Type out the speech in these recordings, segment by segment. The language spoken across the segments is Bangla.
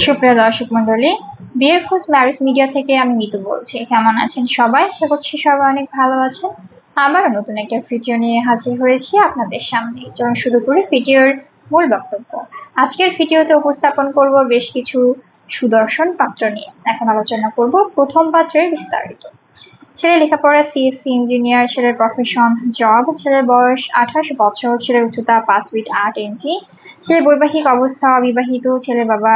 সুপ্রিয় দর্শক মন্ডলী বিয়ের খোঁজ ম্যারেজ মিডিয়া থেকে আমি মিতু বলছি। কেমন আছেন সবাই? আশা করছি সবাই অনেক ভালো আছেন। আবারও নতুন একটা ভিডিও নিয়ে হাজির হয়েছি আপনাদের সামনে। চলুন শুরু করি ভিডিওর মূল বক্তব্য। আজকের ভিডিওতে উপস্থাপন করব বেশ কিছু সুদর্শন পাত্র নিয়ে। এখন আলোচনা করব প্রথম পাত্রের বিস্তারিত। ছেলে লেখাপড়া, সিএসসি ইঞ্জিনিয়ার, ছেলের প্রফেশন জব ছেলের বয়স আঠাশ বছর, ছেলের উচ্চতা পাঁচ ফিট আট ইঞ্চি ছেলের বৈবাহিক অবস্থা অবিবাহিত, ছেলের বাবা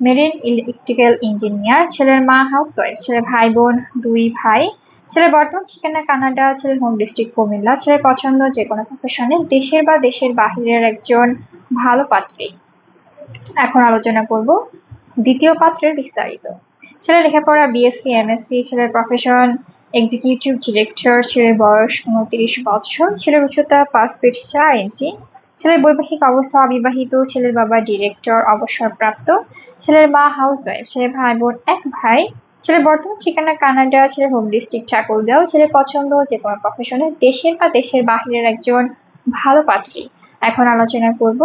মেরিন ইলেকট্রিক্যাল ইঞ্জিনিয়ার, ছেলের মা হাউস ওয়াইফ ছেলের ভাই বোন, দুই ভাই। ছেলের বর্তমান ঠিকানা কানাডা ছেলের হোম ডিস্ট্রিক্ট কুমিল্লা। ছেলের পছন্দ যে কোনো প্রফেশনে দেশের বা দেশের বাহিরের একজন ভালো পাত্রী। এখন আলোচনা করব দ্বিতীয় পাত্রের বিস্তারিত। ছেলে লেখাপড়া বিএসসি এমএসসি ছেলের প্রফেশন এক্সিকিউটিভ ডিরেক্টর ছেলের বয়স উনত্রিশ বছর, ছেলের উচ্চতা পাঁচ ফিট চার ইঞ্চি ছেলের বৈবাহিক অবস্থা অবিবাহিত, ছেলের বাবা ডিরেক্টর অবসরপ্রাপ্ত, ছেলের মা হাউস ওয়াইফ ছেলের ভাই বোন এক ভাই, ছেলের বর্তমান ঠিকানা কানাডা, ছেলের হোম ডিস্ট্রিক্ট ঠাকুরগাঁও, ছেলের পছন্দ যে কোনো প্রফেশনে দেশের বা দেশের বাহিরের একজন ভালো পাত্রী। এখন আলোচনা করব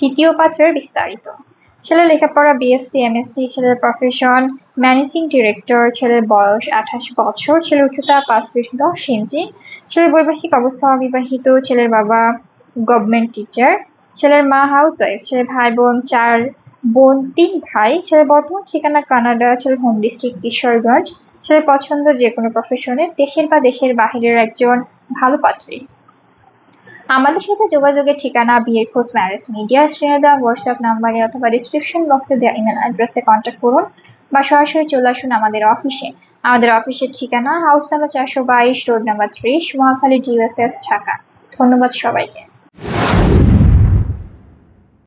তৃতীয় পাত্রের বিস্তারিত। ছেলে লেখাপড়া বিএসসি এমএসসি ছেলের প্রফেশন ম্যানেজিং ডিরেক্টর ছেলের বয়স আঠাশ বছর, ছেলের উচ্চতা পাঁচ ফিট দশ ইঞ্চি, ছেলের বৈবাহিক অবস্থা অবিবাহিত, ছেলের বাবা গভর্নমেন্ট টিচার। ছেলের মা হাউস ওয়াইফ ছেলে ভাই বোন, চার বোন, তিন ভাই। ছেলে বর্তমান ঠিকানা কানাডা, ছেলের হোম ডিস্ট্রিক্ট কিশোরগঞ্জ। ছেলের পছন্দ যে কোনো প্রফেশনে দেশের বা দেশের বাহিরের একজন ভালো পাত্রী। আমাদের সাথে যোগাযোগের ঠিকানা বিয়ের খোঁজ ম্যারেজ মিডিয়া স্ক্রিনে দেওয়া হোয়াটসঅ্যাপ নাম্বারে অথবা ডিসক্রিপশন বক্সে দেওয়া ইমেল অ্যাড্রেসে কন্ট্যাক্ট করুন বা সরাসরি চলে আসুন আমাদের অফিসে আমাদের অফিসের ঠিকানা হাউস নাম্বার চারশো বাইশ রোড নাম্বার ত্রিশ, মহাখালী ডিউএসএস ঢাকা। ধন্যবাদ সবাইকে।